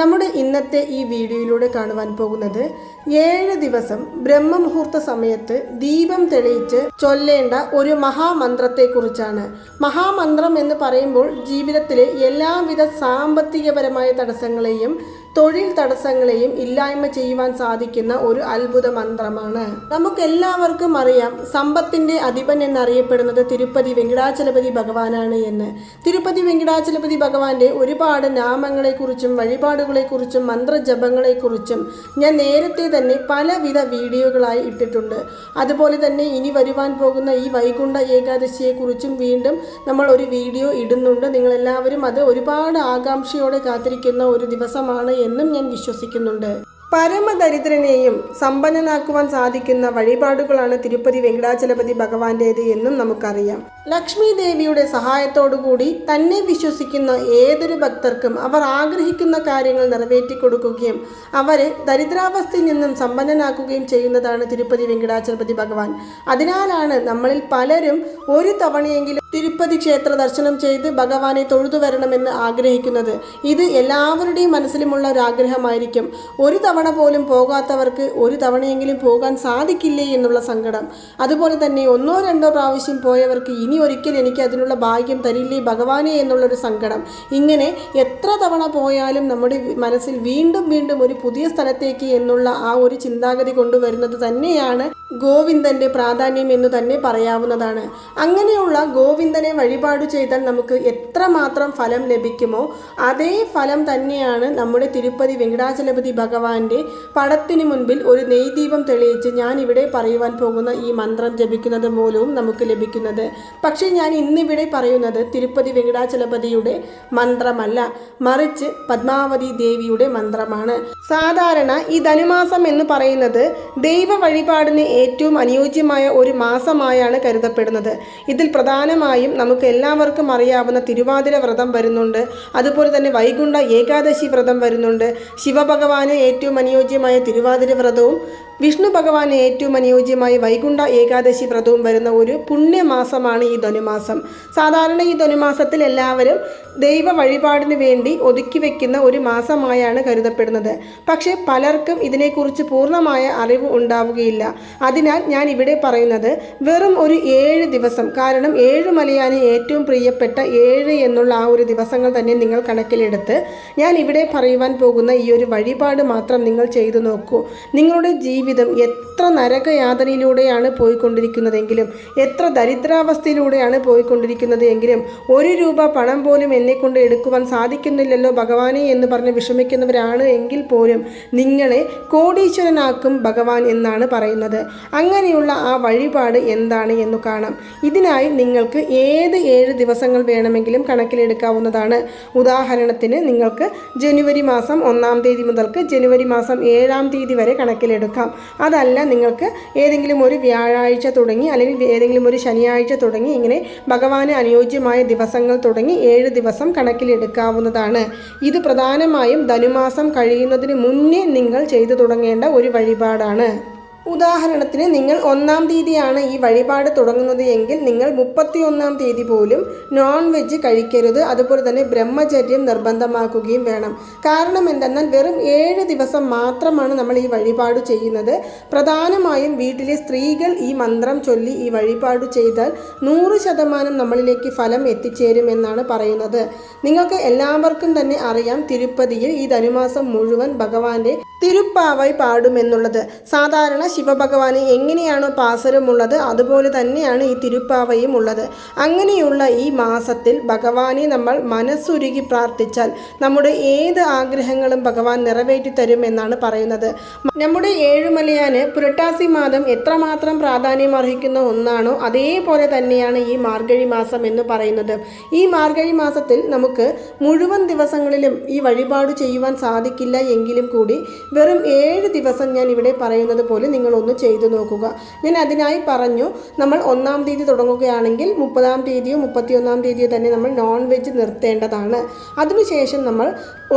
നമ്മുടെ ഇന്നത്തെ ഈ വീഡിയോയിലൂടെ കാണുവാൻ പോകുന്നത് ഏഴ് ദിവസം ബ്രഹ്മമുഹൂർത്ത സമയത്ത് ദീപം തെളിയിച്ച് ചൊല്ലേണ്ട ഒരു മഹാമന്ത്രത്തെക്കുറിച്ചാണ്. മഹാമന്ത്രം എന്ന് പറയുമ്പോൾ ജീവിതത്തിലെ എല്ലാവിധ സാമ്പത്തികപരമായ തടസ്സങ്ങളെയും തൊഴിൽ തടസ്സങ്ങളെയും ഇല്ലായ്മ ചെയ്യുവാൻ സാധിക്കുന്ന ഒരു അത്ഭുത മന്ത്രമാണ്. നമുക്കെല്ലാവർക്കും അറിയാം സമ്പത്തിന്റെ അധിപൻ എന്നറിയപ്പെടുന്നത് തിരുപ്പതി വെങ്കടാചലപതി ഭഗവാനാണ് എന്ന്. തിരുപ്പതി വെങ്കടാചലപതി ഭഗവാന്റെ ഒരുപാട് നാമങ്ങളെക്കുറിച്ചും വഴിപാടുകളെക്കുറിച്ചും മന്ത്രജപങ്ങളെക്കുറിച്ചും ഞാൻ നേരത്തെ തന്നെ പലവിധ വീഡിയോകളായി ഇട്ടിട്ടുണ്ട്. അതുപോലെ തന്നെ ഇനി വരുവാൻ പോകുന്ന ഈ വൈകുണ്ഠ ഏകാദശിയെക്കുറിച്ചും വീണ്ടും നമ്മൾ ഒരു വീഡിയോ ഇടുന്നുണ്ട്. നിങ്ങളെല്ലാവരും അത് ഒരുപാട് ആകാംക്ഷയോടെ കാത്തിരിക്കുന്ന ഒരു ദിവസമാണ് എന്നും ഞാൻ വിശ്വസിക്കുന്നുണ്ട്. പരമദരിദ്രനെയും സമ്പന്നനാക്കുവാൻ സാധിക്കുന്ന വഴിപാടുകളാണ് തിരുപ്പതി വെങ്കടാചലപതി ഭഗവാന്റേത് എന്നും നമുക്കറിയാം. ലക്ഷ്മി ദേവിയുടെ സഹായത്തോടുകൂടി തന്നെ വിശ്വസിക്കുന്ന ഏതൊരു ഭക്തർക്കും അവർ ആഗ്രഹിക്കുന്ന കാര്യങ്ങൾ നിറവേറ്റി കൊടുക്കുകയും അവരെ ദരിദ്രാവസ്ഥയിൽ നിന്നും സമ്പന്നനാക്കുകയും ചെയ്യുന്നതാണ് തിരുപ്പതി വെങ്കടാചലപതി ഭഗവാൻ. അതിനാലാണ് നമ്മളിൽ പലരും ഒരു തവണയെങ്കിലും തിരുപ്പതി ക്ഷേത്ര ദർശനം ചെയ്ത് ഭഗവാനെ തൊഴുതു വരണമെന്ന് ആഗ്രഹിക്കുന്നത്. ഇത് എല്ലാവരുടെയും മനസ്സിലുമുള്ള ഒരു ആഗ്രഹമായിരിക്കും. ഒരു തവണ പോലും പോകാത്തവർക്ക് ഒരു തവണയെങ്കിലും പോകാൻ സാധിക്കില്ലേ എന്നുള്ള സങ്കടം. അതുപോലെ തന്നെ ഒന്നോ രണ്ടോ പ്രാവശ്യം പോയവർക്ക് ഇനി ഒരിക്കൽ എനിക്ക് അതിനുള്ള ഭാഗ്യം തരില്ലേ ഭഗവാനെ എന്നുള്ളൊരു സങ്കടം. ഇങ്ങനെ എത്ര തവണ പോയാലും നമ്മുടെ മനസ്സിൽ വീണ്ടും വീണ്ടും ഒരു പുതിയ സ്ഥലത്തേക്ക് എന്നുള്ള ആ ഒരു ചിന്താഗതി കൊണ്ടുവരുന്നത് തന്നെയാണ് ഗോവിന്ദന്റെ പ്രാധാന്യം എന്ന് തന്നെ പറയാവുന്നതാണ്. അങ്ങനെയുള്ള ഗോവിന്ദനെ വഴിപാട് ചെയ്താൽ നമുക്ക് എത്രമാത്രം ഫലം ലഭിക്കുമോ അതേ ഫലം തന്നെയാണ് നമ്മുടെ തിരുപ്പതി വെങ്കടാചലപതി ഭഗവാന്റെ പടത്തിന് മുൻപിൽ ഒരു നെയ്ദീപം തെളിയിച്ച് ഞാൻ ഇവിടെ പറയുവാൻ പോകുന്ന ഈ മന്ത്രം ജപിക്കുന്നത് മൂലവും നമുക്ക് ലഭിക്കുന്നത്. പക്ഷേ ഞാൻ ഇന്നിവിടെ പറയുന്നത് തിരുപ്പതി വെങ്കടാചലപതിയുടെ മന്ത്രമല്ല മറിച്ച് പത്മാവതി ദേവിയുടെ മന്ത്രമാണ്. സാധാരണ ഈ ധനുമാസം എന്ന് പറയുന്നത് ദൈവ വഴിപാടിന് ഏറ്റവും അനുയോജ്യമായ ഒരു മാസമായാണ് കരുതപ്പെടുന്നത്. ഇതിൽ പ്രധാനമായും നമുക്ക് എല്ലാവർക്കും അറിയാവുന്ന തിരുവാതിര വ്രതം വരുന്നുണ്ട്. അതുപോലെ തന്നെ വൈകുണ്ഠ ഏകാദശി വ്രതം വരുന്നുണ്ട്. ശിവഭഗവാന് ഏറ്റവും അനുയോജ്യമായ തിരുവാതിര വ്രതവും വിഷ്ണു ഭഗവാന് ഏറ്റവും അനുയോജ്യമായ വൈകുണ്ഠ ഏകാദശി വ്രതവും വരുന്ന ഒരു പുണ്യമാസമാണ് ഈ ധനുമാസം. സാധാരണ ഈ ധനുമാസത്തിൽ എല്ലാവരും ദൈവ വഴിപാടിന് വേണ്ടി ഒതുക്കി വെക്കുന്ന ഒരു മാസമായാണ് കരുതപ്പെടുന്നത്. പക്ഷേ പലർക്കും ഇതിനെക്കുറിച്ച് പൂർണമായ അറിവ് ഉണ്ടാവുകയില്ല. അതിനാൽ ഞാൻ ഇവിടെ പറയുന്നത് വെറും ഒരു ഏഴ് ദിവസം കാരണം ഏഴ് മലയാന് ഏറ്റവും പ്രിയപ്പെട്ട ഏഴ് എന്നുള്ള ആ ഒരു ദിവസങ്ങൾ തന്നെ നിങ്ങൾ കണക്കിലെടുത്ത് ഞാൻ ഇവിടെ പറയുവാൻ പോകുന്ന ഈ ഒരു വഴിപാട് മാത്രം നിങ്ങൾ ചെയ്തു നോക്കൂ. നിങ്ങളുടെ ജീവിതം എത്ര നരകയാതനയിലൂടെയാണ് പോയിക്കൊണ്ടിരിക്കുന്നതെങ്കിലും എത്ര ദരിദ്രാവസ്ഥയിലൂടെയാണ് പോയിക്കൊണ്ടിരിക്കുന്നത് എങ്കിലും ഒരു രൂപ പണം പോലും എന്നെ കൊണ്ട് എടുക്കുവാൻ സാധിക്കുന്നില്ലല്ലോ ഭഗവാനെ എന്ന് പറഞ്ഞ് വിഷമിക്കുന്നവരാണ് എങ്കിൽ പോലും നിങ്ങളെ കോടീശ്വരനാക്കും ഭഗവാൻ എന്നാണ് പറയുന്നത്. അങ്ങനെയുള്ള ആ വഴിപാട് എന്താണ് എന്ന് കാണാം. ഇതിനായി നിങ്ങൾക്ക് ഏത് ഏഴ് ദിവസങ്ങൾ വേണമെങ്കിലും കണക്കിലെടുക്കാവുന്നതാണ്. ഉദാഹരണത്തിന് നിങ്ങൾക്ക് ജനുവരി മാസം ഒന്നാം തീയതി മുതൽക്ക് ജനുവരി മാസം ഏഴാം തീയതി വരെ കണക്കിലെടുക്കാം. അതല്ല നിങ്ങൾക്ക് ഏതെങ്കിലും ഒരു വ്യാഴാഴ്ച തുടങ്ങി അല്ലെങ്കിൽ ഏതെങ്കിലും ഒരു ശനിയാഴ്ച തുടങ്ങി ഇങ്ങനെ ഭഗവാന് അനുയോജ്യമായ ദിവസങ്ങൾ തുടങ്ങി ഏഴ് ദിവസം കണക്കിലെടുക്കാവുന്നതാണ്. ഇത് പ്രധാനമായും ധനുമാസം കഴിയുന്നതിന് മുന്നേ നിങ്ങൾ ചെയ്തു തുടങ്ങേണ്ട ഒരു വഴിപാടാണ്. ഉദാഹരണത്തിന് നിങ്ങൾ ഒന്നാം തീയതിയാണ് ഈ വഴിപാട് തുടങ്ങുന്നത് എങ്കിൽ നിങ്ങൾ മുപ്പത്തി ഒന്നാം തീയതി പോലും നോൺ വെജ് കഴിക്കരുത്. അതുപോലെ തന്നെ ബ്രഹ്മചര്യം നിർബന്ധമാക്കുകയും വേണം. കാരണം എന്തെന്നാൽ വെറും ഏഴ് ദിവസം മാത്രമാണ് നമ്മൾ ഈ വഴിപാട് ചെയ്യുന്നത്. പ്രധാനമായും വീട്ടിലെ സ്ത്രീകൾ ഈ മന്ത്രം ചൊല്ലി ഈ വഴിപാട് ചെയ്താൽ നൂറ് ശതമാനം നമ്മളിലേക്ക് ഫലം എത്തിച്ചേരും എന്നാണ് പറയുന്നത്. നിങ്ങൾക്ക് എല്ലാവർക്കും തന്നെ അറിയാം തിരുപ്പതിയിൽ ഈ ധനുമാസം മുഴുവൻ ഭഗവാന്റെ തിരുപ്പാവായി പാടുമെന്നുള്ളത്. സാധാരണ ശിവഭഗവാന് എങ്ങനെയാണോ പാസരമുള്ളത് അതുപോലെ തന്നെയാണ് ഈ തിരുപ്പാവയും ഉള്ളത്. അങ്ങനെയുള്ള ഈ മാസത്തിൽ ഭഗവാനെ നമ്മൾ മനസ്സുരുകി പ്രാർത്ഥിച്ചാൽ നമ്മുടെ ഏത് ആഗ്രഹങ്ങളും ഭഗവാൻ നിറവേറ്റി തരും എന്നാണ് പറയുന്നത്. നമ്മുടെ ഏഴുമലയാന് പുരട്ടാസി മാസം എത്രമാത്രം പ്രാധാന്യം അർഹിക്കുന്ന ഒന്നാണോ അതേപോലെ തന്നെയാണ് ഈ മാർഗഴി മാസം എന്ന് പറയുന്നത്. ഈ മാർഗഴി മാസത്തിൽ നമുക്ക് മുഴുവൻ ദിവസങ്ങളിലും ഈ വഴിപാട് ചെയ്യുവാൻ സാധിക്കില്ല എങ്കിലും കൂടി വെറും ഏഴ് ദിവസം ഞാൻ ഇവിടെ പറയുന്നത് പോലെ നിങ്ങളൊന്ന് ചെയ്തു നോക്കുക. ഞാൻ അതിനായി പറഞ്ഞു നമ്മൾ ഒന്നാം തീയതി തുടങ്ങുകയാണെങ്കിൽ മുപ്പതാം തീയതിയോ മുപ്പത്തിയൊന്നാം തീയതിയോ തന്നെ നമ്മൾ നോൺ വെജ് നിർത്തേണ്ടതാണ്. അതിനുശേഷം നമ്മൾ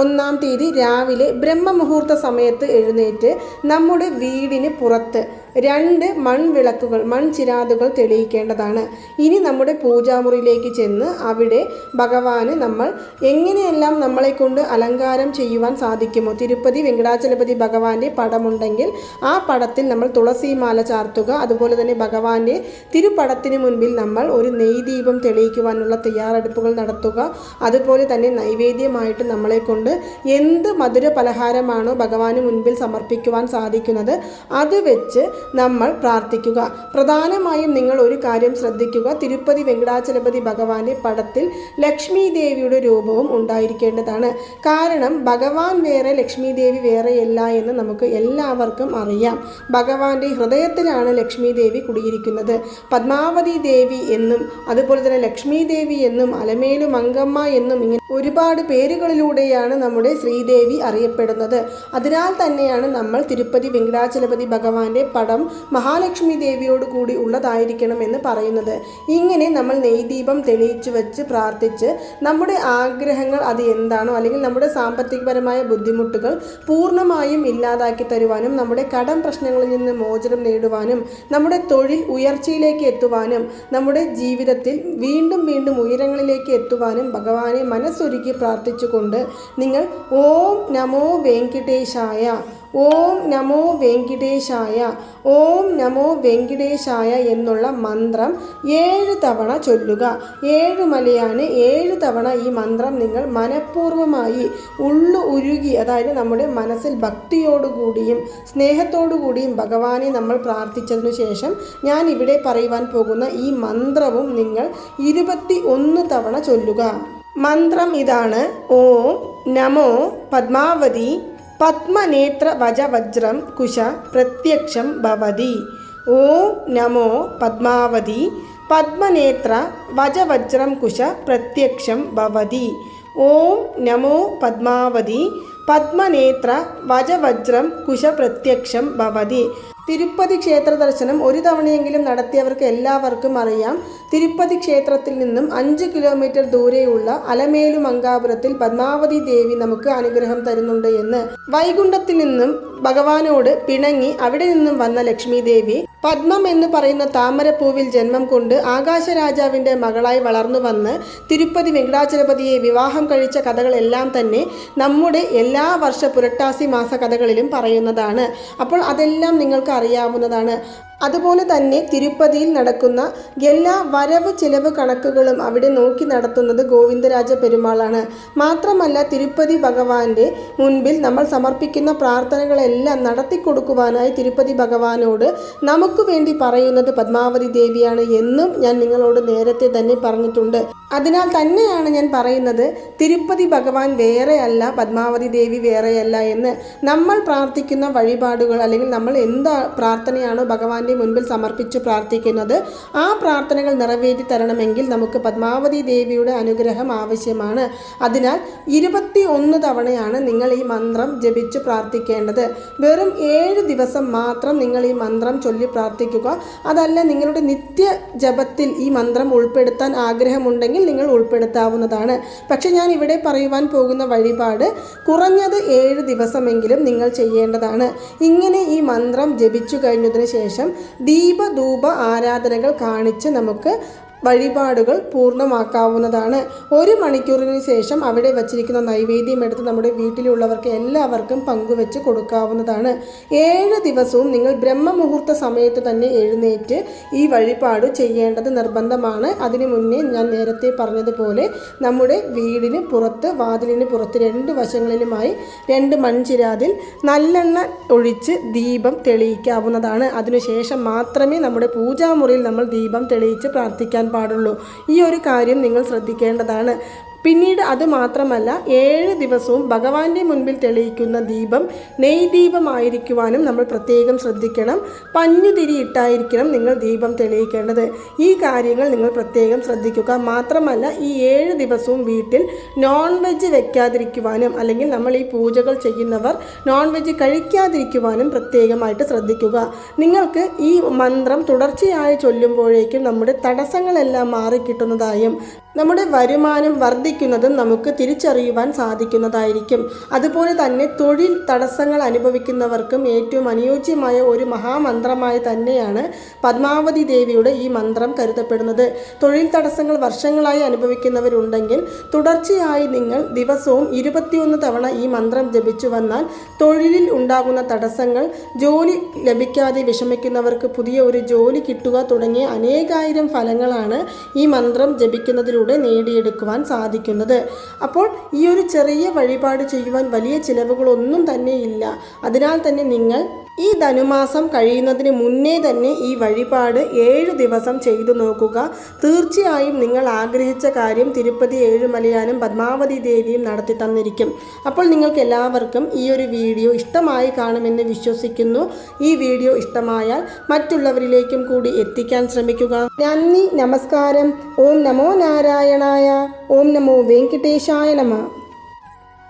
ഒന്നാം തീയതി രാവിലെ ബ്രഹ്മമുഹൂർത്ത സമയത്ത് എഴുന്നേറ്റ് നമ്മുടെ വീടിന് പുറത്ത് രണ്ട് മൺവിളക്കുകൾ മൺചിരാതുകൾ തെളിയിക്കേണ്ടതാണ്. ഇനി നമ്മുടെ പൂജാമുറിയിലേക്ക് ചെന്ന് അവിടെ ഭഗവാന് നമ്മൾ എങ്ങനെയെല്ലാം നമ്മളെ കൊണ്ട് അലങ്കാരം ചെയ്യുവാൻ സാധിക്കുമോ? തിരുപ്പതി വെങ്കടാചലപതി ഭഗവാന്റെ പടമുണ്ടെങ്കിൽ ആ പടത്തിൽ നമ്മൾ തുളസിമാല ചാർത്തുക. അതുപോലെ തന്നെ ഭഗവാന്റെ തിരുപ്പടത്തിന് മുൻപിൽ നമ്മൾ ഒരു നെയ്ദീപം തെളിയിക്കുവാനുള്ള തയ്യാറെടുപ്പുകൾ നടത്തുക. അതുപോലെ തന്നെ നൈവേദ്യമായിട്ട് നമ്മളെ കൊണ്ട് എന്ത് മധുര പലഹാരമാണോ ഭഗവാന് മുൻപിൽ സമർപ്പിക്കുവാൻ സാധിക്കുന്നത് അത് വെച്ച് നമ്മൾ പ്രാർത്ഥിക്കുക. പ്രധാനമായും നിങ്ങൾ ഒരു കാര്യം ശ്രദ്ധിക്കുക. തിരുപ്പതി വെങ്കടാചലപതി ഭഗവാന്റെ പടത്തിൽ ലക്ഷ്മി ദേവിയുടെ രൂപവും ഉണ്ടായിരിക്കേണ്ടതാണ്. കാരണം ഭഗവാൻ വേറെ ലക്ഷ്മി ദേവി വേറെയല്ല എന്ന് നമുക്ക് എല്ലാവർക്കും അറിയാം. ഭഗവാന്റെ ഹൃദയത്തിലാണ് ലക്ഷ്മി ദേവി കുടിയിരിക്കുന്നത്. പത്മാവതി ദേവി എന്നും അതുപോലെ തന്നെ ലക്ഷ്മി ദേവി എന്നും അലമേലു മങ്കമ്മ എന്നും ഇങ്ങനെ ഒരുപാട് പേരുകളിലൂടെയാണ് നമ്മുടെ ശ്രീദേവി അറിയപ്പെടുന്നത്. അതിനാൽ തന്നെയാണ് നമ്മൾ തിരുപ്പതി വെങ്കടാചലപതി ഭഗവാന്റെ പടം മഹാലക്ഷ്മി ദേവിയോട് കൂടി ഉള്ളതായിരിക്കണം എന്ന് പറയുന്നത്. ഇങ്ങനെ നമ്മൾ നെയ്ദീപം തെളിയിച്ചു വെച്ച് പ്രാർത്ഥിച്ച് നമ്മുടെ ആഗ്രഹങ്ങൾ അത് എന്താണോ അല്ലെങ്കിൽ നമ്മുടെ സാമ്പത്തികപരമായ ബുദ്ധിമുട്ടുകൾ പൂർണമായും ഇല്ലാതാക്കി തരുവാനും നമ്മുടെ കടം പ്രശ്നങ്ങളിൽ നിന്ന് മോചനം നേടുവാനും നമ്മുടെ തൊഴിൽ ഉയർച്ചയിലേക്ക് എത്തുവാനും നമ്മുടെ ജീവിതത്തിൽ വീണ്ടും വീണ്ടും ഉയരങ്ങളിലേക്ക് എത്തുവാനും ഭഗവാനെ മനസ്സൊരുക്കി പ്രാർത്ഥിച്ചുകൊണ്ട് നിങ്ങൾ ഓം നമോ വെങ്കിടേശായ ഓം നമോ വെങ്കിടേശായ ഓം നമോ വെങ്കിടേശായ എന്നുള്ള മന്ത്രം ഏഴ് തവണ ചൊല്ലുക. ഏഴ് മലയാണ് ഏഴ് തവണ ഈ മന്ത്രം നിങ്ങൾ മനഃപൂർവമായി ഉള്ളു ഉരുകി അതായത് നമ്മുടെ മനസ്സിൽ ഭക്തിയോടുകൂടിയും സ്നേഹത്തോടുകൂടിയും ഭഗവാനെ നമ്മൾ പ്രാർത്ഥിച്ചതിനു ശേഷം ഞാൻ ഇവിടെ പറയുവാൻ പോകുന്ന ഈ മന്ത്രവും നിങ്ങൾ ഇരുപത്തി ഒന്ന് തവണ ചൊല്ലുക. മന്ത്രം ഇതാണ്. ഓം നമോ പദ്മാവതി पद्मनेत्रवजवज्रं कुश प्रत्यक्षं भवति। ॐ नमो पद्मावती। वज्रम कुश प्रत्यक्षं नमो ॐ नमो पद्मावती। पद्मनेत्रवजवज्रं कुश प्रत्यक्ष തിരുപ്പതി ക്ഷേത്ര ദർശനം ഒരു തവണയെങ്കിലും നടത്തിയവർക്ക് എല്ലാവർക്കും അറിയാം. തിരുപ്പതി ക്ഷേത്രത്തിൽ നിന്നും അഞ്ച് കിലോമീറ്റർ ദൂരെയുള്ള അലമേലു മങ്കാപുരത്തിൽ പത്മാവതി ദേവി നമുക്ക് അനുഗ്രഹം തരുന്നുണ്ട് എന്ന് വൈകുണ്ഠത്തിൽ നിന്നും ഭഗവാനോട് പിണങ്ങി അവിടെ നിന്നും വന്ന ലക്ഷ്മി ദേവി പത്മം എന്ന് പറയുന്ന താമരപ്പൂവിൽ ജന്മം കൊണ്ട് ആകാശരാജാവിന്റെ മകളായി വളർന്നു വന്ന് തിരുപ്പതി വെങ്കടാചലപതിയെ വിവാഹം കഴിച്ച കഥകളെല്ലാം തന്നെ നമ്മുടെ എല്ലാ വർഷ പുരട്ടാസി മാസ കഥകളിലും പറയുന്നതാണ്. അപ്പോൾ അതെല്ലാം നിങ്ങൾക്ക് അറിയാവുന്നതാണ്. അതുപോലെ തന്നെ തിരുപ്പതിയിൽ നടക്കുന്ന എല്ലാ വരവ് ചെലവ് കണക്കുകളും അവിടെ നോക്കി നടത്തുന്നത് ഗോവിന്ദരാജ പെരുമാളാണ്. മാത്രമല്ല തിരുപ്പതി ഭഗവാന്റെ മുൻപിൽ നമ്മൾ സമർപ്പിക്കുന്ന പ്രാർത്ഥനകളെല്ലാം നടത്തി കൊടുക്കുവാനായി തിരുപ്പതി ഭഗവാനോട് നമുക്ക് വേണ്ടി പറയുന്നത് പത്മാവതി ദേവിയാണ് എന്നും ഞാൻ നിങ്ങളോട് നേരത്തെ തന്നെ പറഞ്ഞിട്ടുണ്ട്. അതിനാൽ തന്നെയാണ് ഞാൻ പറയുന്നത് തിരുപ്പതി ഭഗവാൻ വേറെയല്ല പത്മാവതി ദേവി വേറെയല്ല എന്ന്. നമ്മൾ പ്രാർത്ഥിക്കുന്ന വഴിപാടുകൾ അല്ലെങ്കിൽ നമ്മൾ എന്ത് പ്രാർത്ഥനയാണോ ഭഗവാന്റെ മുൻപിൽ സമർപ്പിച്ച് പ്രാർത്ഥിക്കുന്നത് ആ പ്രാർത്ഥനകൾ നിറവേറ്റി തരണമെങ്കിൽ നമുക്ക് പത്മാവതി ദേവിയുടെ അനുഗ്രഹം ആവശ്യമാണ്. അതിനാൽ ഇരുപത്തി ഒന്ന് തവണയാണ് നിങ്ങൾ ഈ മന്ത്രം ജപിച്ച് പ്രാർത്ഥിക്കേണ്ടത്. വെറും ഏഴ് ദിവസം മാത്രം നിങ്ങൾ ഈ മന്ത്രം ചൊല്ലി പ്രാർത്ഥിക്കുക. അതല്ല നിങ്ങളുടെ നിത്യ ജപത്തിൽ ഈ മന്ത്രം ഉൾപ്പെടുത്താൻ ആഗ്രഹമുണ്ടെങ്കിൽ നിങ്ങൾ ഉൾപ്പെടുത്താവുന്നതാണ്. പക്ഷേ ഞാൻ ഇവിടെ പറയുവാൻ പോകുന്ന വഴിപാട് കുറഞ്ഞത് ഏഴ് ദിവസമെങ്കിലും നിങ്ങൾ ചെയ്യേണ്ടതാണ്. ഇങ്ങനെ ഈ മന്ത്രം ജപിച്ചു കഴിഞ്ഞതിന് ശേഷം ദീപധൂപ ആരാധനകൾ കാണിച്ച് നമുക്ക് വഴിപാടുകൾ പൂർണമാക്കാവുന്നതാണ്. ഒരു മണിക്കൂറിന് ശേഷം അവിടെ വച്ചിരിക്കുന്ന നൈവേദ്യം എടുത്ത് നമ്മുടെ വീട്ടിലുള്ളവർക്ക് എല്ലാവർക്കും പങ്കുവെച്ച് കൊടുക്കാവുന്നതാണ്. ഏഴ് ദിവസവും നിങ്ങൾ ബ്രഹ്മമുഹൂർത്ത സമയത്ത് തന്നെ എഴുന്നേറ്റ് ഈ വഴിപാട് ചെയ്യേണ്ടത് നിർബന്ധമാണ്. അതിനു മുന്നേ ഞാൻ നേരത്തെ പറഞ്ഞതുപോലെ നമ്മുടെ വീടിന് പുറത്ത് വാതിലിന് പുറത്ത് രണ്ട് വശങ്ങളിലുമായി രണ്ട് മൺചിരാതിൽ നല്ലെണ്ണ ഒഴിച്ച് ദീപം തെളിയിക്കാവുന്നതാണ്. അതിനുശേഷം മാത്രമേ നമ്മുടെ പൂജാമുറിയിൽ നമ്മൾ ദീപം തെളിയിച്ച് പ്രാർത്ഥിക്കാൻ പാടുള്ളൂ. ഈ ഒരു കാര്യം നിങ്ങൾ ശ്രദ്ധിക്കേണ്ടതാണ്. പിന്നീട് അത് മാത്രമല്ല ഏഴ് ദിവസവും ഭഗവാന്റെ മുൻപിൽ തെളിയിക്കുന്ന ദീപം നെയ് ദീപമായിരിക്കുവാനും നമ്മൾ പ്രത്യേകം ശ്രദ്ധിക്കണം. പഞ്ഞുതിരി ഇട്ടായിരിക്കണം നിങ്ങൾ ദീപം തെളിയിക്കേണ്ടത്. ഈ കാര്യങ്ങൾ നിങ്ങൾ പ്രത്യേകം ശ്രദ്ധിക്കുക. മാത്രമല്ല ഈ ഏഴ് ദിവസവും വീട്ടിൽ നോൺ വെജ് വെക്കാതിരിക്കുവാനും അല്ലെങ്കിൽ നമ്മൾ ഈ പൂജകൾ ചെയ്യുന്നവർ നോൺ വെജ് കഴിക്കാതിരിക്കുവാനും പ്രത്യേകമായിട്ട് ശ്രദ്ധിക്കുക. നിങ്ങൾക്ക് ഈ മന്ത്രം തുടർച്ചയായി ചൊല്ലുമ്പോഴേക്കും നമ്മുടെ തടസ്സങ്ങളെല്ലാം മാറിക്കിട്ടുന്നതായും നമ്മുടെ വരുമാനം വർദ്ധിക്കുന്നതും നമുക്ക് തിരിച്ചറിയുവാൻ സാധിക്കുന്നതായിരിക്കും. അതുപോലെ തന്നെ തൊഴിൽ തടസ്സങ്ങൾ അനുഭവിക്കുന്നവർക്കും ഏറ്റവും അനുയോജ്യമായ ഒരു മഹാമന്ത്രമായി തന്നെയാണ് പത്മാവതി ദേവിയുടെ ഈ മന്ത്രം കരുതപ്പെടുന്നത്. തൊഴിൽ തടസ്സങ്ങൾ വർഷങ്ങളായി അനുഭവിക്കുന്നവരുണ്ടെങ്കിൽ തുടർച്ചയായി നിങ്ങൾ ദിവസവും ഇരുപത്തിയൊന്ന് തവണ ഈ മന്ത്രം ജപിച്ചു വന്നാൽ തൊഴിലിൽ ഉണ്ടാകുന്ന തടസ്സങ്ങൾ ജോലി ലഭിക്കാതെ വിഷമിക്കുന്നവർക്ക് പുതിയ ഒരു ജോലി കിട്ടുക തുടങ്ങിയ അനേകായിരം ഫലങ്ങളാണ് ഈ മന്ത്രം ജപിക്കുന്നതിലൂടെ നേടിയെടുക്കുവാൻ സാധിക്കുന്നത്. അപ്പോൾ ഈ ഒരു ചെറിയ വഴിപാട് ചെയ്യുവാൻ വലിയ ചിലവുകളൊന്നും തന്നെ ഇല്ല അതിനാൽ തന്നെ നിങ്ങൾ ഈ ധനുമാസം കഴിയുന്നതിന് മുന്നേ തന്നെ ഈ വഴിപാട് ഏഴു ദിവസം ചെയ്തു നോക്കുക. തീർച്ചയായും നിങ്ങൾ ആഗ്രഹിച്ച കാര്യം തിരുപ്പതി ഏഴുമലയാനും പത്മാവതി ദേവിയും നടത്തി തന്നിരിക്കും. അപ്പോൾ നിങ്ങൾക്ക് എല്ലാവർക്കും ഈ ഒരു വീഡിയോ ഇഷ്ടമായി കാണുമെന്ന് വിശ്വസിക്കുന്നു. ഈ വീഡിയോ ഇഷ്ടമായാൽ മറ്റുള്ളവരിലേക്കും കൂടി എത്തിക്കാൻ ശ്രമിക്കുക. നന്ദി നമസ്കാരം. ഓം നമോ നാരായണായ. ഓം നമോ വെങ്കിട്ടേശായ നമ.